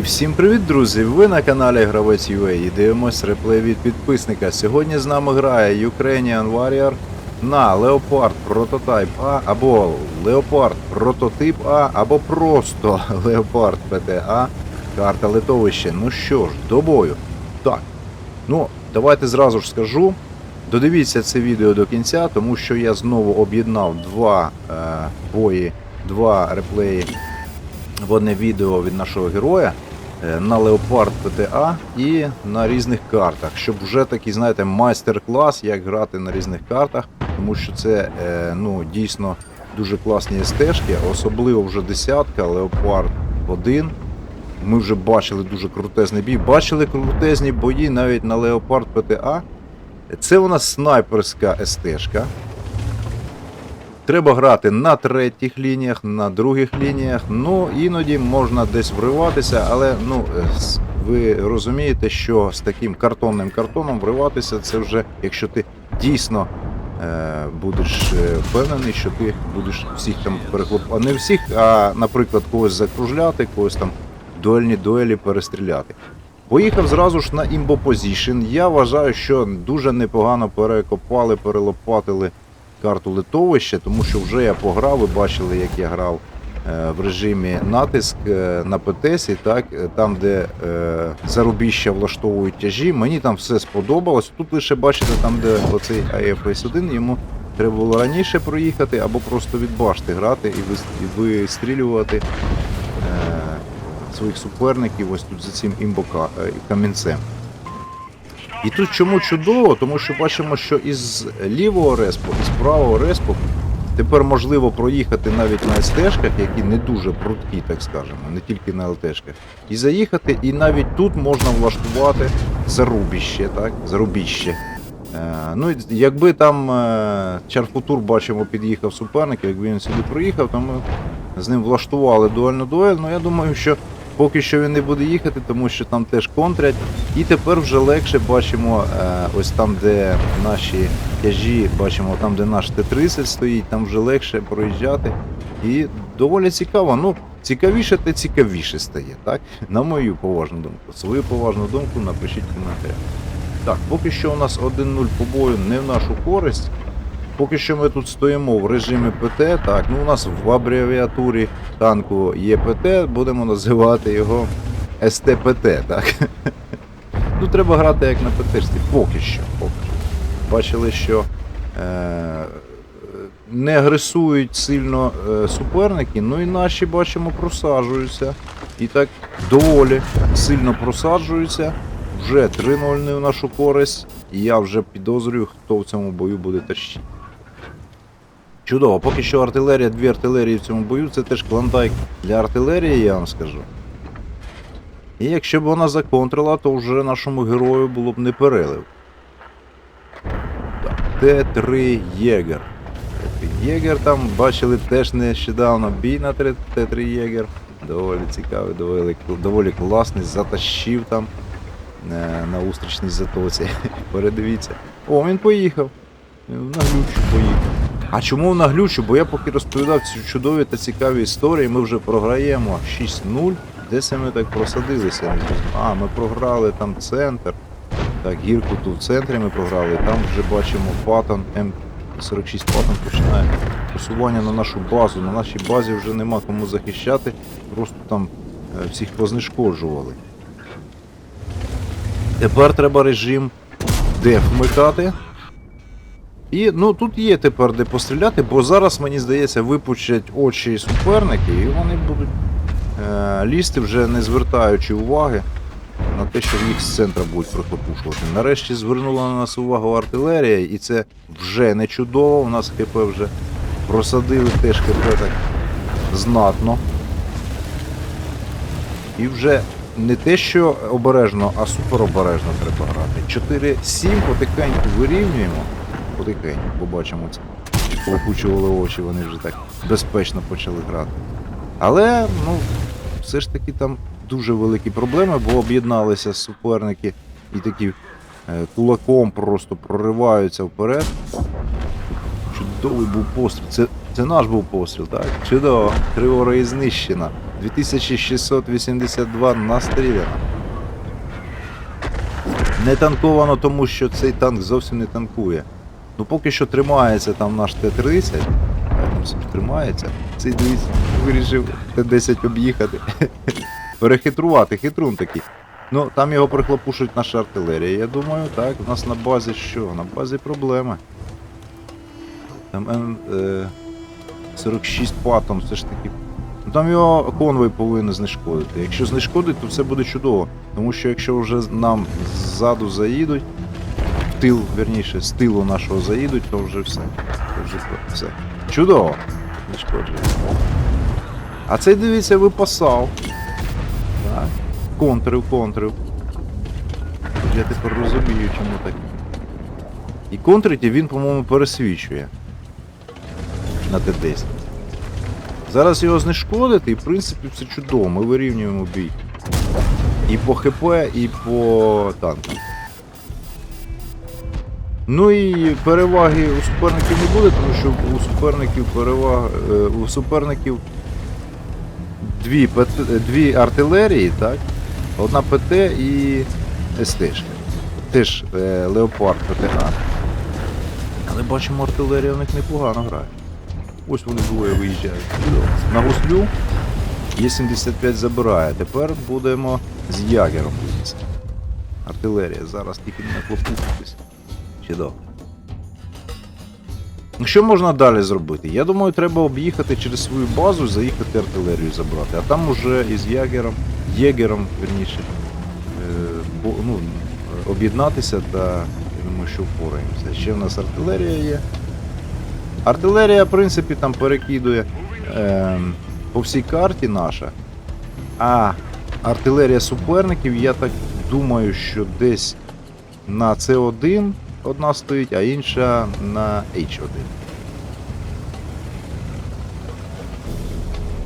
І всім привіт, друзі! Ви на каналі Гравець UA і дивимось реплей від підписника. Сьогодні з нами грає Ukrainian Warrior на Leopard Prototype А або Leopard Прототип А, або просто Leopard PTA карта литовище. Ну що ж, до бою. Так. Ну, давайте зразу ж скажу. Додивіться це відео до кінця, тому що я знову об'єднав два е, бої, два реплеї в одне відео від нашого героя на Leopard PTA і на різних картах, щоб вже такий, знаєте, майстер-клас, як грати на різних картах, тому що це е, ну, дійсно дуже класні стежки, особливо вже десятка, Leopard 1. Ми вже бачили дуже крутезний бій. Бачили крутезні бої навіть на Leopard PTA. Це у нас снайперська СТ-шка. Треба грати на третіх лініях, на других лініях. Ну, іноді можна десь вриватися, але ну, е, ви розумієте, що з таким картонним картоном вриватися це вже, якщо ти дійсно е, будеш е, впевнений, що ти будеш всіх там перехлоп... А не всіх, а, наприклад, когось закружляти, когось там дуельні дуелі перестріляти. Поїхав зразу ж на Position. Я вважаю, що дуже непогано перекопали, перелопатили карту литовища, тому що вже я пограв, ви бачили, як я грав е, в режимі натиск е, на ПТСі, так, е, там, де зарубіща влаштовують тяжі. Мені там все сподобалось. Тут лише бачите, там, де оцей AFS 1 йому треба було раніше проїхати або просто від башти грати і вистрілювати своїх суперників ось тут за цим імбока камінцем. І тут чому чудово, тому що бачимо, що із лівого респу, і з правого респу тепер можливо проїхати навіть на СТшках, які не дуже прудкі, так скажемо, не тільки на ЛТшках, і заїхати, і навіть тут можна влаштувати зарубіще, так, зарубіще. Е, ну, якби там е, Чарфутур, бачимо, під'їхав суперник, якби він сюди проїхав, то ми з ним влаштували дуельну дуель. Ну я думаю, що поки що він не буде їхати, тому що там теж контрять. І тепер вже легше бачимо, е, ось там, де наші тяжі, бачимо, там, де наш Т-30 стоїть, там вже легше проїжджати. І доволі цікаво. Ну, цікавіше та цікавіше стає, так? На мою поважну думку. Свою поважну думку напишіть в коментарях. Так, поки що у нас 1-0 по бою не в нашу користь. Поки що ми тут стоїмо в режимі ПТ. Так, ну у нас в абревіатурі танку є ПТ, будемо називати його СТПТ, так. Ну, треба грати як на ПТ, поки що. Поки що. Бачили, що е, не агресують сильно е, суперники, ну і наші бачимо просаджуються. І так доволі сильно просаджуються. Вже 3-0 не в нашу користь. І я вже підозрюю, хто в цьому бою буде тащити. Чудово, поки що артилерія, дві артилерії в цьому бою, це теж клондайк для артилерії, я вам скажу. І якщо б вона законтрила, то вже нашому герою було б не перелив. Так, Т3 Єгер. Т3 Єгер там бачили теж нещодавно бій на Т- Т3 Єгер. Доволі цікавий, доволі, доволі класний, затащив там е, на устрічній затоці. Передивіться. О, він поїхав. На глючу поїхав. А чому на глючу? Бо я поки розповідав ці чудові та цікаві історії, ми вже програємо 6-0. Де це ми так просадилися? А, ми програли там центр. Так, гірку тут в центрі ми програли. Там вже бачимо Паттон, М46 Паттон починає просування на нашу базу. На нашій базі вже нема кому захищати, просто там е, всіх познешкоджували. Тепер треба режим деф вмикати. І ну тут є тепер де постріляти, бо зараз, мені здається, випучать очі суперники, і вони будуть е, лізти вже не звертаючи уваги на те, що їх з центра будуть прихлопушувати. Нарешті звернула на нас увагу артилерія, і це вже не чудово. У нас ХП вже просадили теж ХП так знатно. І вже не те, що обережно, а суперобережно треба грати. 4-7 потихеньку вирівнюємо. Потихеньку, побачимо це. Повипучували очі, вони вже так безпечно почали грати. Але, ну, все ж таки там дуже великі проблеми, бо об'єдналися суперники і такі е, кулаком просто прориваються вперед. Чудовий був постріл. Це, це наш був постріл, так? Чудово. Криворої знищена. 2682 настріляно. Не танковано, тому що цей танк зовсім не танкує. Ну поки що тримається там наш Т-30. Там собі тримається. Цей дивіться, вирішив Т-10 об'їхати. Перехитрувати, хитрун такий. Ну, там його прихлопушить наша артилерія. Я думаю, так, у нас на базі що? На базі проблеми. Там Н, е, 46 патом, все ж таки. Ну, там його конвой повинен знешкодити. Якщо знешкодить, то все буде чудово. Тому що якщо вже нам ззаду заїдуть, тил, верніше, з тилу нашого заїдуть, то вже все. То вже все. Чудово! Знешкоджує. А цей, дивіться, випасав. Так. Контрив, контрив. Я тепер розумію, чому так. І контрить він, по-моєму, пересвічує на Т10. Зараз його знешкодити, і в принципі все чудово, ми вирівнюємо бій. І по ХП, і по танкам. Ну і переваги у суперників не буде, тому що у суперників перевага. е, У суперників дві, дві артилерії, так? Одна ПТ і СТ. Теж е, Леопард ПТА. Але бачимо, артилерія в них непогано грає. Ось вони двоє виїжджають. На гуслю Є-75 забирає. Тепер будемо з ягером. Артилерія, зараз тільки не хлопухатись. Чудово. Ну, Що можна далі зробити? Я думаю, треба об'їхати через свою базу, заїхати артилерію забрати, а там уже із ягером, єгером, верніше, е, ну, об'єднатися та я думаю, що впораємося. Ще в нас артилерія є. Артилерія, в принципі, там перекидує е, по всій карті наша. А артилерія суперників, я так думаю, що десь на С1 одна стоїть, а інша на H1.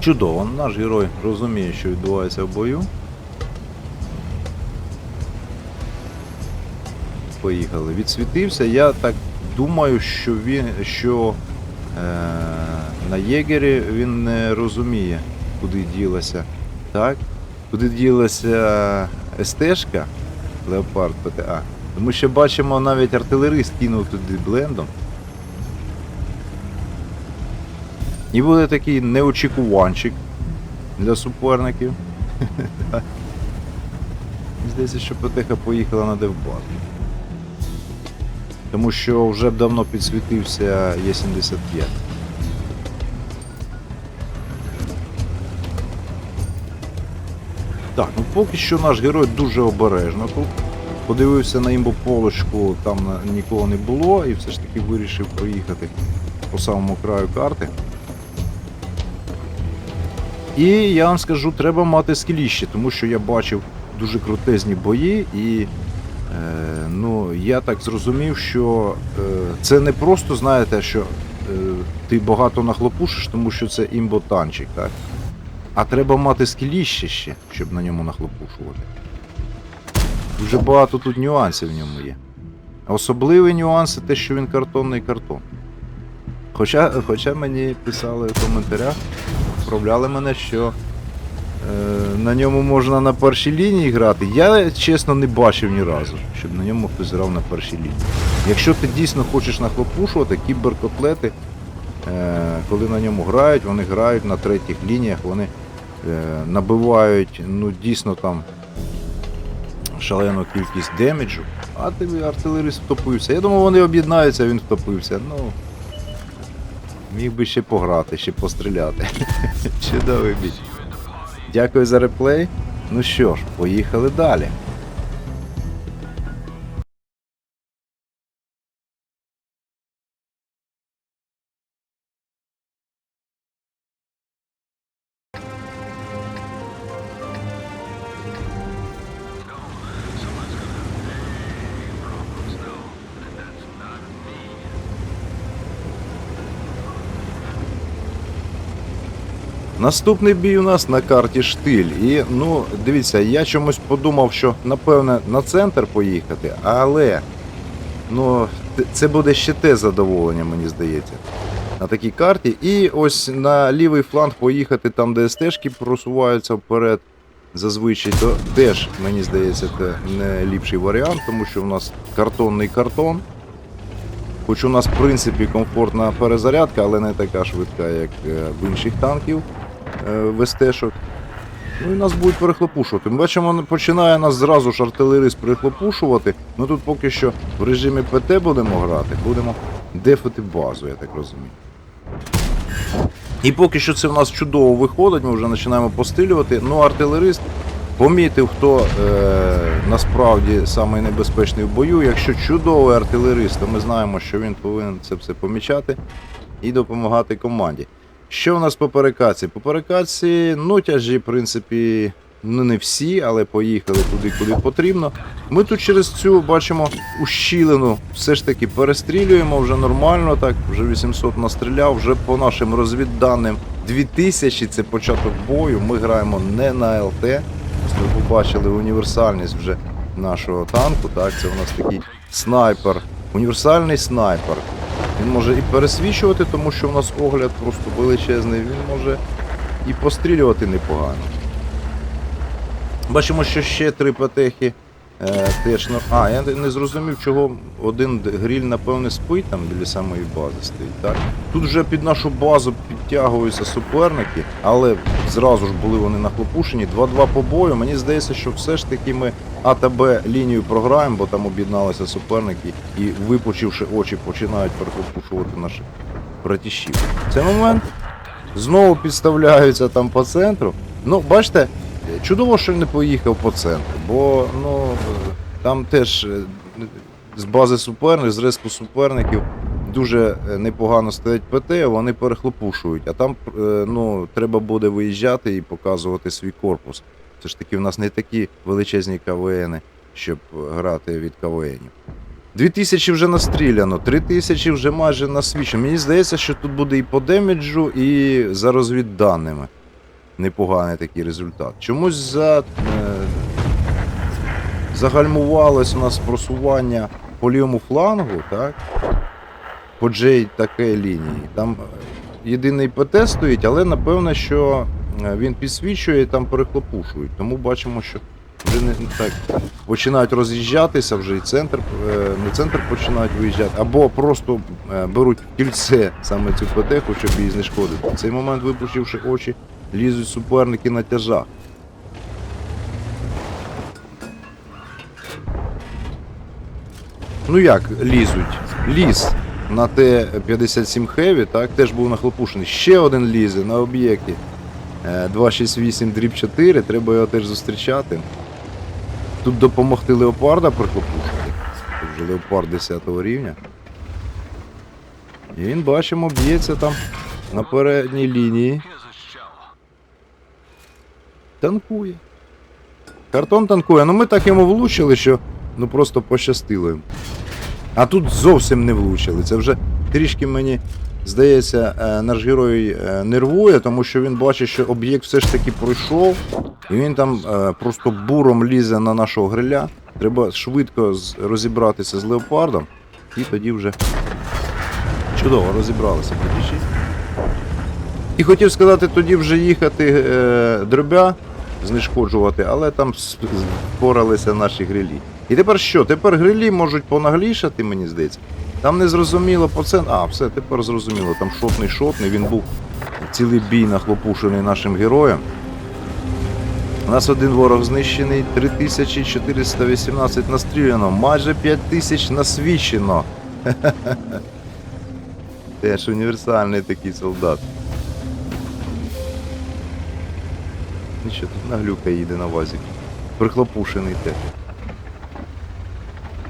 Чудово, наш герой розуміє, що відбувається в бою. Поїхали. Відсвітився. Я так думаю, що він що е, на Єгері він не розуміє, куди ділася. Так? Куди ділася СТшка Леопард ПТА. Тому що бачимо, навіть артилерист кинув туди блендом. І буде такий неочікуванчик для суперників. Здається, що ПТХ поїхала на девбат. Тому що вже б давно підсвітився Є75. Так, ну поки що наш герой дуже обережно тут. Подивився на імбополочку, там нікого не було, і все ж таки вирішив проїхати по самому краю карти. І я вам скажу, треба мати скіліще, тому що я бачив дуже крутезні бої, і е, ну, я так зрозумів, що е, це не просто, знаєте, що е, ти багато нахлопушиш, тому що це імботанчик, так? А треба мати скіліще ще, щоб на ньому нахлопушувати. Дуже багато тут нюансів в ньому є. Особливий нюанс це те, що він картонний картон. Хоча, хоча мені писали в коментарях, вправляли мене, що е, на ньому можна на першій лінії грати. Я чесно не бачив ні разу, щоб на ньому хтось грав на першій лінії. Якщо ти дійсно хочеш нахлопушувати, кіберкотлети, е, коли на ньому грають, вони грають на третіх лініях, вони е, набивають ну, дійсно там шалену кількість демеджу, а артилерист втопився. Я думав, вони об'єднаються, він втопився. Ну, міг би ще пограти, ще постріляти. Чудовий бій. Дякую за реплей. Ну що ж, поїхали далі. Наступний бій у нас на карті штиль. І ну, дивіться, я чомусь подумав, що напевне на центр поїхати, але ну, це буде ще те задоволення, мені здається. на такій карті. І ось на лівий фланг поїхати там, де стежки просуваються вперед. Зазвичай то теж, мені здається, це не ліпший варіант, тому що в нас картонний картон. Хоч у нас, в принципі, комфортна перезарядка, але не така швидка, як е, в інших танків е, ВСТ-шок. Ну і нас будуть перехлопушувати. Ми бачимо, починає нас зразу ж артилерист перехлопушувати. Ми тут поки що в режимі ПТ будемо грати, будемо дефити базу, я так розумію. І поки що це в нас чудово виходить, ми вже починаємо пострілювати. Ну, артилерист помітив, хто е, насправді самий небезпечний в бою. Якщо чудовий артилерист, то ми знаємо, що він повинен це все помічати і допомагати команді. Що в нас по перекаці? По перекаці, ну, тяжі, в принципі, ну не всі, але поїхали туди, куди потрібно. Ми тут через цю бачимо ущілину, все ж таки перестрілюємо вже нормально, так, вже 800 настріляв, вже по нашим розвідданим 2000 це початок бою. Ми граємо не на ЛТ. Ви побачили універсальність вже нашого танку. Так, це у нас такий снайпер, універсальний снайпер. Він може і пересвічувати, тому що в нас огляд просто величезний, він може і пострілювати непогано. Бачимо, що ще три патехи е, теж. Ну, а, я не зрозумів, чого один гріль, напевне, спить там біля самої бази стоїть. Так? Тут вже під нашу базу підтягуються суперники, але зразу ж були вони нахлопушені. 2-2 по бою. Мені здається, що все ж таки ми А та Б лінію програємо, бо там об'єдналися суперники і, випучивши очі, починають перехлопушувати наших братішів. В цей момент знову підставляються там по центру. Ну, бачите, чудово, що не поїхав по центру, бо ну, е, там теж е, з бази суперників, з риску суперників дуже е, непогано стоять ПТ, вони перехлопушують, а там е, ну, треба буде виїжджати і показувати свій корпус. Це ж таки в нас не такі величезні КВНи, щоб грати від КВНів. 2000 вже настріляно, 3000 вже майже насвічено. Мені здається, що тут буде і по демеджу, і за розвідданими. Непоганий такий результат. Чомусь за, е, загальмувалось у нас просування по лівому флангу, так? По J таке лінії. Там е, єдиний ПТ стоїть, але напевно, що е, він підсвічує і там перехлопушують. Тому бачимо, що вже не так починають роз'їжджатися, вже і центр, не центр починають виїжджати, або просто беруть кільце саме цю ПТ, щоб її знешкодити. В цей момент, випущивши очі, лізуть суперники на тяжах. Ну як лізуть? Ліз на Т-57 Heavy, так, теж був нахлопушений. Ще один лізе на об'єкті. Е, 268 дріб 4, треба його теж зустрічати. Тут допомогти Леопарда прихлопушити. Тут вже Леопард 10 рівня. І він, бачимо, б'ється там на передній лінії. Танкує. Картон танкує. Ну ми так йому влучили, що ну просто пощастило їм. А тут зовсім не влучили. Це вже трішки мені здається, е, наш герой е, нервує, тому що він бачить, що об'єкт все ж таки пройшов, і він там е, просто буром лізе на нашого гриля. Треба швидко розібратися з леопардом, і тоді вже чудово розібралися. І хотів сказати, тоді вже їхати дробя знешкоджувати, але там с- впоралися наші грилі. І тепер що? Тепер грилі можуть понаглішати, мені здається. Там не зрозуміло по це. А, все, тепер зрозуміло. Там шотний шотний, він був цілий бій нахлопушений нашим героєм. У нас один ворог знищений, 3418 настріляно, майже 5000 насвічено. Теж універсальний такий солдат. Нічого, тут наглюка їде на вазі. Прихлопушений теж.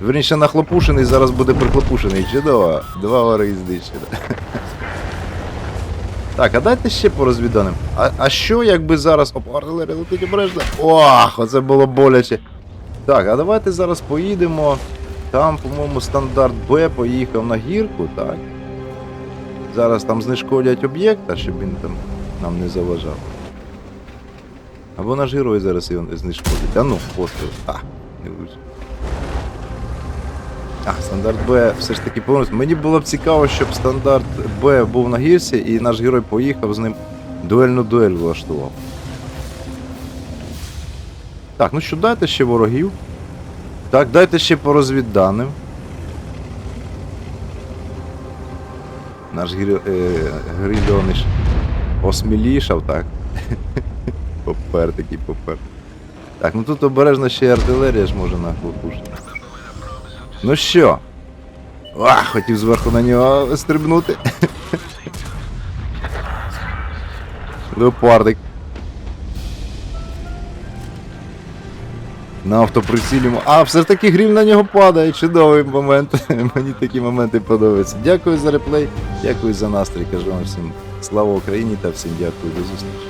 Верніше нахлопушений, зараз буде прихлопушений. Чудово. Два вори знищено. Так, а дайте ще по розвіданим. А, а що якби зараз. Оп, артилерія летить обережно. Ох, оце було боляче. Так, а давайте зараз поїдемо. Там, по-моєму, стандарт Б поїхав на гірку, так? Зараз там знешкодять об'єкта, щоб він там нам не заважав. Або наш герой зараз його знешкодить. А ну, постріл. А, не влучив. А, стандарт Б все ж таки повернувся. Мені було б цікаво, щоб стандарт Б був на гірсі, і наш герой поїхав з ним дуельну дуель влаштував. Так, ну що, дайте ще ворогів. Так, дайте ще по розвідданим. Наш е... Грильониш осмілішав, так. попер такий попер. Так, ну тут обережно ще й артилерія ж може на хлопушити. Ну що? А, хотів зверху на нього стрибнути. Леопардик. На автоприцілі. А, все ж таки грім на нього падає. Чудовий момент. Мені такі моменти подобаються. Дякую за реплей, дякую за настрій. Кажу вам всім слава Україні та всім дякую до зустрічі.